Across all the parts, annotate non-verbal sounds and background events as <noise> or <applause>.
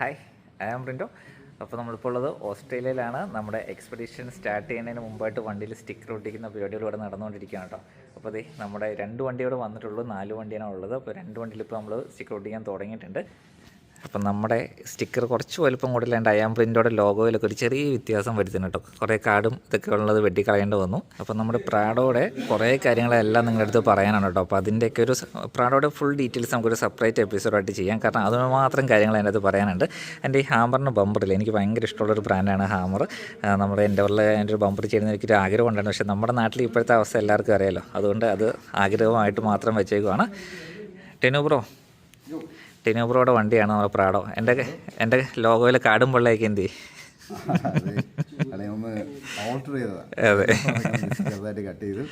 Hi I am Rindo അപ്പോൾ നമ്മളിപ്പോൾ ഉള്ളത് ഓസ്ട്രേലിയയിലാണ്. നമ്മുടെ എക്സ്പെഡീഷൻ സ്റ്റാർട്ട് ചെയ്യുന്നതിന് മുമ്പായിട്ട് വണ്ടിയിൽ സ്റ്റിക്കർ ഒട്ടിക്കുന്ന പരിപാടികൾ ഇവിടെ നടന്നുകൊണ്ടിരിക്കുകയാണ് കേട്ടോ. അപ്പോൾ അതെ നമ്മുടെ രണ്ട് വണ്ടിയോടെ വന്നിട്ടുള്ളൂ. നാല് വണ്ടിയാണ് ഉള്ളത്. അപ്പോൾ രണ്ട് വണ്ടിയിൽ ഇപ്പോൾ നമ്മൾ സ്റ്റിക്കർ ഒട്ടിക്കാൻ തുടങ്ങിയിട്ടുണ്ട്. അപ്പം നമ്മുടെ സ്റ്റിക്കർ കുറച്ച് വലുപ്പം കൂടുതലുണ്ട് അയാം പ്രിന്റോടെ ലോഗോയിലൊക്കെ ഒരു ചെറിയ വ്യത്യാസം വരുത്തുന്നു കേട്ടോ. കുറേ കാർഡും ഇതൊക്കെ ഉള്ളത് വെട്ടിക്കളയേണ്ടി വന്നു. അപ്പം നമ്മുടെ പ്രാഡോടെ കുറേ കാര്യങ്ങളെല്ലാം നിങ്ങളുടെ അടുത്ത് പറയാനാണ് കേട്ടോ. അപ്പോൾ അതിന്റെയൊക്കെ ഒരു പ്രാഡോടെ ഫുൾ ഡീറ്റെയിൽസ് നമുക്കൊരു സെപ്പറേറ്റ് എപ്പിസോഡായിട്ട് ചെയ്യാം. കാരണം അതിന് മാത്രം കാര്യങ്ങൾ അതിന്റെ അടുത്ത് പറയാനുണ്ട്. എന്റെ ഈ ഹാമറിന്റെ ബമ്പറിൽ എനിക്ക് ഭയങ്കര ഇഷ്ടമുള്ളൊരു ബ്രാൻഡാണ് ഹാമർ. നമ്മുടെ എന്റെ ഉള്ള എന്റെ ഒരു ബമ്പർ ചെയ്യുന്ന എനിക്കൊരു ആഗ്രഹം ഉണ്ടായിരുന്നു പക്ഷേ നമ്മുടെ നാട്ടിൽ ഇപ്പോഴത്തെ അവസ്ഥ എല്ലാവർക്കും അറിയാലോ. അതുകൊണ്ട് അത് ആഗ്രഹമായിട്ട് മാത്രം വെച്ചേക്കുവാണ്. ടെനു ബ്രോ. ടിനു ബ്രോയുടെ വണ്ടിയാണ് നമ്മുടെ പ്രാടോ എന്റെ എന്റെ ലോഗോയിൽ കാടും വെള്ളയൊക്കെ എന്ത് അതെ. കട്ട് ചെയ്തു.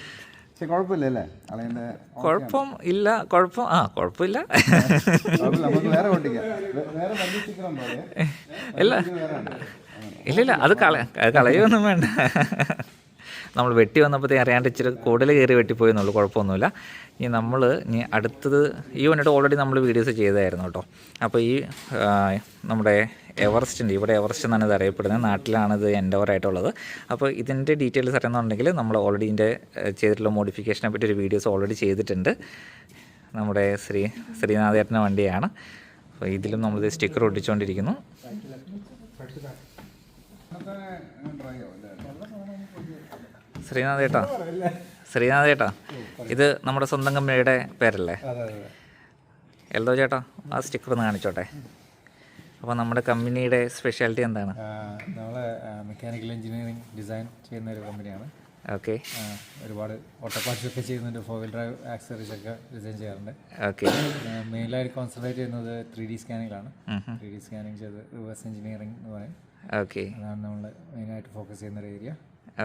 പക്ഷെ കുഴപ്പമില്ല അല്ലേ അളയന്റെ കുഴപ്പം ഇല്ല. കുഴപ്പം ആ കുഴപ്പമില്ല. വേറെ ഇല്ല. ഇല്ല അത് കള അത് കളയൊന്നും വേണ്ട. നമ്മൾ വെട്ടി വന്നപ്പോഴത്തേ അറിയാണ്ട് ഇച്ചിരി കൂടുതൽ കയറി വെട്ടിപ്പോയി എന്നുള്ളൂ കുഴപ്പമൊന്നുമില്ല. ഇനി നമ്മൾ ഇനി അടുത്തത് ഈ വന്നിട്ട് ഓൾറെഡി നമ്മൾ വീഡിയോസ് ചെയ്തായിരുന്നു കേട്ടോ. അപ്പോൾ ഈ നമ്മുടെ എവറസ്റ്റ് ഉണ്ട് ഇവിടെ എവറസ്റ്റ് എന്നാണ് ഇത് അറിയപ്പെടുന്നത് നാട്ടിലാണ് ഇത് എൻഡോർ ആയിട്ടുള്ളത്. അപ്പോൾ ഇതിന്റെ ഡീറ്റെയിൽസ് അറിയുന്നുണ്ടെങ്കിൽ നമ്മൾ ഓൾറെഡി ഇതിന്റെ ചെയ്തിട്ടുള്ള മോഡിഫിക്കേഷനെ പറ്റി ഒരു വീഡിയോസ് ഓൾറെഡി ചെയ്തിട്ടുണ്ട്. നമ്മുടെ ശ്രീ ശ്രീനാഥേട്ടന്റെ വണ്ടിയാണ്. അപ്പോൾ ഇതിലും നമ്മളിത് സ്റ്റിക്കർ ഒട്ടിച്ചുകൊണ്ടിരിക്കുന്നു. ശ്രീനാഥ് ഏട്ടാ? ശ്രീനാഥ് ഏട്ടാ? ഇത് നമ്മുടെ സ്വന്തം കമ്പനിയുടെ പേരല്ലേ? എൽദോ ചേട്ടാ ആ സ്റ്റിക്കർ ഒന്ന് കാണിച്ചോട്ടെ. അപ്പോൾ നമ്മുടെ കമ്പനിയുടെ സ്പെഷ്യാലിറ്റി എന്താണ്? നമ്മൾ മെക്കാനിക്കൽ എഞ്ചിനീയറിംഗ് ഡിസൈൻ ചെയ്യുന്ന ഒരു കമ്പനിയാണ്. ഓക്കെ ഒരുപാട് ഓട്ടപ്പാട്ടൊക്കെ ചെയ്യുന്നുണ്ട്. ഫോർ വീൽ ഡ്രൈവ് ആക്സറീസ് ഒക്കെ ഡിസൈൻ ചെയ്യാറുണ്ട്. ഓക്കെ മെയിനായിട്ട് കോൺസെൻട്രേറ്റ് ചെയ്യുന്നത് ത്രീ ഡി സ്കാനിങ്ങിലാണ് ത്രീ ഡി സ്കാനിങ് ചെയ്ത് റിവേഴ്സ് എഞ്ചിനീയറിംഗ് എന്ന് പറയും. ഓക്കെ അതാണ് നമ്മൾ മെയിനായിട്ട് ഫോക്കസ് ചെയ്യുന്ന ഒരു ഏരിയ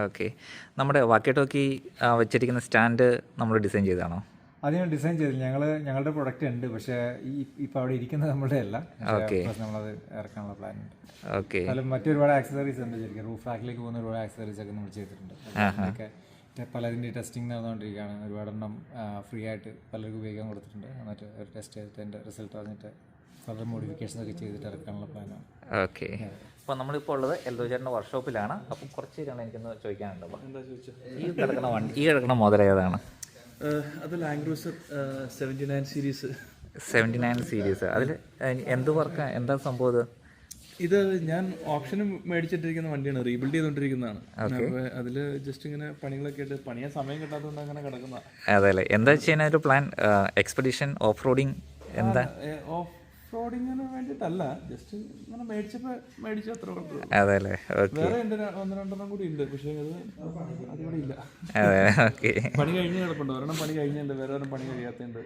ഓക്കെ നമ്മുടെ വാക്കി ടോക്കി വെച്ചിരിക്കുന്ന സ്റ്റാൻഡ് നമ്മൾ ഡിസൈൻ ചെയ്തതാണോ? അത് ഞാൻ ഡിസൈൻ ചെയ്തില്ല. ഞങ്ങൾ ഞങ്ങളുടെ പ്രൊഡക്റ്റ് ഉണ്ട്. പക്ഷേ ഈ ഇപ്പോൾ അവിടെ ഇരിക്കുന്നത് നമ്മുടെ അല്ല. നമ്മളത് ഇറക്കാനുള്ള പ്ലാൻ ഉണ്ട്. ഓക്കെ അതിലും മറ്റൊരുപാട് ആക്സസറീസ് ഉണ്ട് ശരിക്കും. റൂഫ് റാക്കിലേക്ക് പോകുന്ന ഒരുപാട് ആക്സസറീസ് ഒക്കെ നമ്മൾ ചെയ്തിട്ടുണ്ട്. പലതിന്റെ ടെസ്റ്റിംഗ് നടന്നുകൊണ്ടിരിക്കുകയാണ്. ഒരുപാടെണ്ണം ഫ്രീ ആയിട്ട് പലർക്കും ഉപയോഗിക്കാൻ കൊടുത്തിട്ടുണ്ട്. എന്നിട്ട് ഒരു ടെസ്റ്റ് ചെയ്തിട്ട് എന്റെ റിസൾട്ട് അറിഞ്ഞിട്ട് ഫർദർ മോഡിഫിക്കേഷൻ ഒക്കെ ചെയ്തിട്ട് ഇറക്കാനുള്ള പ്ലാനാണ് ഓക്കെ അപ്പോൾ നമ്മളിപ്പോൾ ഉള്ളത് എൽദോ ചേട്ടന്റെ വർക്ക്ഷോപ്പിലാണ് അപ്പം കുറച്ച് കാര്യങ്ങൾ എനിക്കൊന്ന് ചോദിക്കാനുണ്ട്. ചോദിച്ചത്? ഈ കിടക്കുന്ന വണ്ടി ഈ കിടക്കുന്ന മുതൽ ഏതാണ് അത് language seventy nine series seventy nine series അതിൽ എന്ത് വർക്ക് എന്താ സംഭവം ഇത് ഇത് ഞാൻ ഓപ്ഷന് മേടിച്ചിട്ടിരിക്കുന്ന വണ്ടിയാണ്. റീബിൽഡ് ചെയ്തുകൊണ്ടിരിക്കുന്നതാണ് അതിൽ അതിൽ ജസ്റ്റ് ഇങ്ങനെ പണികളൊക്കെ ആയിട്ട് പണിയാൻ സമയം കിട്ടാത്തതുകൊണ്ട് അങ്ങനെ കിടക്കുന്ന അതെ അല്ലേ? എന്താ വെച്ച് കഴിഞ്ഞാൽ ഒരു പ്ലാൻ എക്സ്പെഡിഷൻ ഓഫ് റോഡിങ് എന്താ? ഓഫ് റോഡിങ്ങിന് വേണ്ടിയിട്ടല്ല. ജസ്റ്റ് ഇങ്ങനെ മേടിച്ചപ്പോൾ മേടിച്ചു അത്ര കുഴപ്പമില്ല അതെ അല്ലേ ഓക്കെ വേറെ ഉണ്ട് ഒന്ന് രണ്ടെണ്ണം കൂടി ഉണ്ട്. പക്ഷേ അത് അതിവിടെ ഇല്ല. അതെ ഓക്കെ പണി കഴിഞ്ഞ് കിടപ്പുണ്ട്. ഒരെണ്ണം പണി കഴിഞ്ഞിട്ടുണ്ട്. വേറെ ഒരെണ്ണം പണി കഴിയാത്തതുണ്ട്.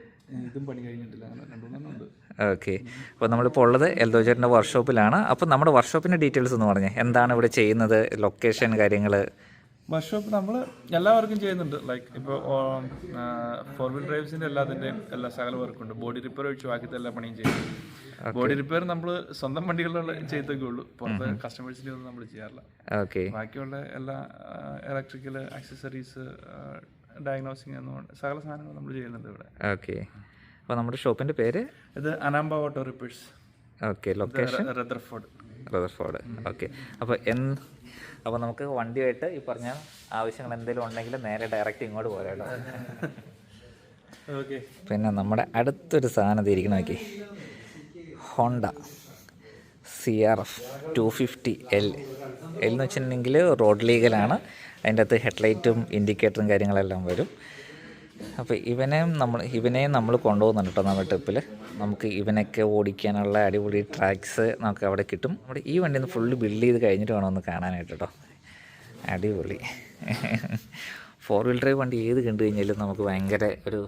ഇതും പണി കഴിഞ്ഞിട്ടില്ല. അങ്ങനെ രണ്ടുമൂന്നെണ്ണം ഉണ്ട്. ഓക്കെ അപ്പോൾ നമ്മളിപ്പോൾ ഉള്ളത് എൽദോ ചേട്ടന്റെ വർക്ക്ഷോപ്പിലാണ്. അപ്പോൾ നമ്മുടെ വർക്ക്ഷോപ്പിന്റെ ഡീറ്റെയിൽസ് ഒന്ന് പറഞ്ഞേ. എന്താണ് ഇവിടെ ചെയ്യുന്നത്? ലൊക്കേഷൻ കാര്യങ്ങൾ. വർക്ക്ഷോപ്പ് നമ്മൾ എല്ലാവർക്കും ചെയ്യുന്നുണ്ട്. ലൈക്ക് ഇപ്പോൾ ഫോർ വീൽ ഡ്രൈവ്സിന്റെ എല്ലാത്തിന്റെയും എല്ലാ സകല വർക്കുണ്ട് ബോഡി റിപ്പയർ ഒഴിച്ച് ബാക്കി എല്ലാ പണിയും ചെയ്യും ബോഡി റിപ്പയർ നമ്മൾ സ്വന്തം വണ്ടികളിലുള്ള ചെയ്തൊക്കെ ഉള്ളൂ. പുറത്ത് കസ്റ്റമേഴ്സിന്റെ ഒന്നും നമ്മൾ ചെയ്യാറില്ല. ഓക്കെ ബാക്കിയുള്ള എല്ലാ ഇലക്ട്രിക്കൽ ആക്സസറീസ് ഡയഗ്നോസിങ് എന്നും സകല സാധനങ്ങൾ നമ്മൾ ചെയ്യുന്നുണ്ട് ഇവിടെ. ഓക്കെ അപ്പോൾ നമ്മുടെ ഷോപ്പിന്റെ പേര്? ഇത് അനാംബ auto repairs. Okay location Rutherford Rutherford okay അപ്പോൾ എൻ അപ്പോൾ നമുക്ക് വണ്ടിയായിട്ട് ഈ പറഞ്ഞ ആവശ്യങ്ങൾ എന്തെങ്കിലും ഉണ്ടെങ്കിൽ നേരെ ഡയറക്റ്റ് ഇങ്ങോട്ട് പോരാട്ടോ ഓക്കെ <laughs> പിന്നെ നമ്മുടെ അടുത്തൊരു സാധനം തിരിക്കണമെങ്കിൽ Honda C R F two fifty L. L എന്ന് വെച്ചിട്ടുണ്ടെങ്കിൽ റോഡ് ലീഗലാണ്. അതിന്റെ അകത്ത് ഹെഡ്ലൈറ്റും ഇൻഡിക്കേറ്ററും കാര്യങ്ങളെല്ലാം വരും. അപ്പോൾ ഇവനെയും നമ്മൾ ഇവനെയും നമ്മൾ കൊണ്ടുപോകുന്നുണ്ട് കേട്ടോ നമ്മുടെ ട്രിപ്പിൽ. നമുക്ക് ഇവനൊക്കെ ഓടിക്കാനുള്ള അടിപൊളി ട്രാക്സ് നമുക്ക് അവിടെ കിട്ടും. നമ്മുടെ ഈ വണ്ടി ഒന്ന് ഫുള്ള് ബിൽഡ് ചെയ്ത് കഴിഞ്ഞിട്ട് വേണം ഒന്ന് കാണാനായിട്ട് കേട്ടോ. അടിപൊളി. ഫോർ വീൽ ഡ്രൈവ് വണ്ടി ഏത് കണ്ടു കഴിഞ്ഞാലും നമുക്ക് ഭയങ്കര ഒരു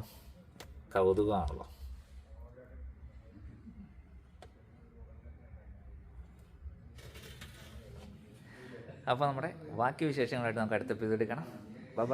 കൗതുകമാണല്ലോ. അപ്പോൾ നമ്മുടെ ബാക്കി വിശേഷങ്ങളായിട്ട് നമുക്ക് അടുത്ത എപ്പിസോഡ് കാണാം. ബൈ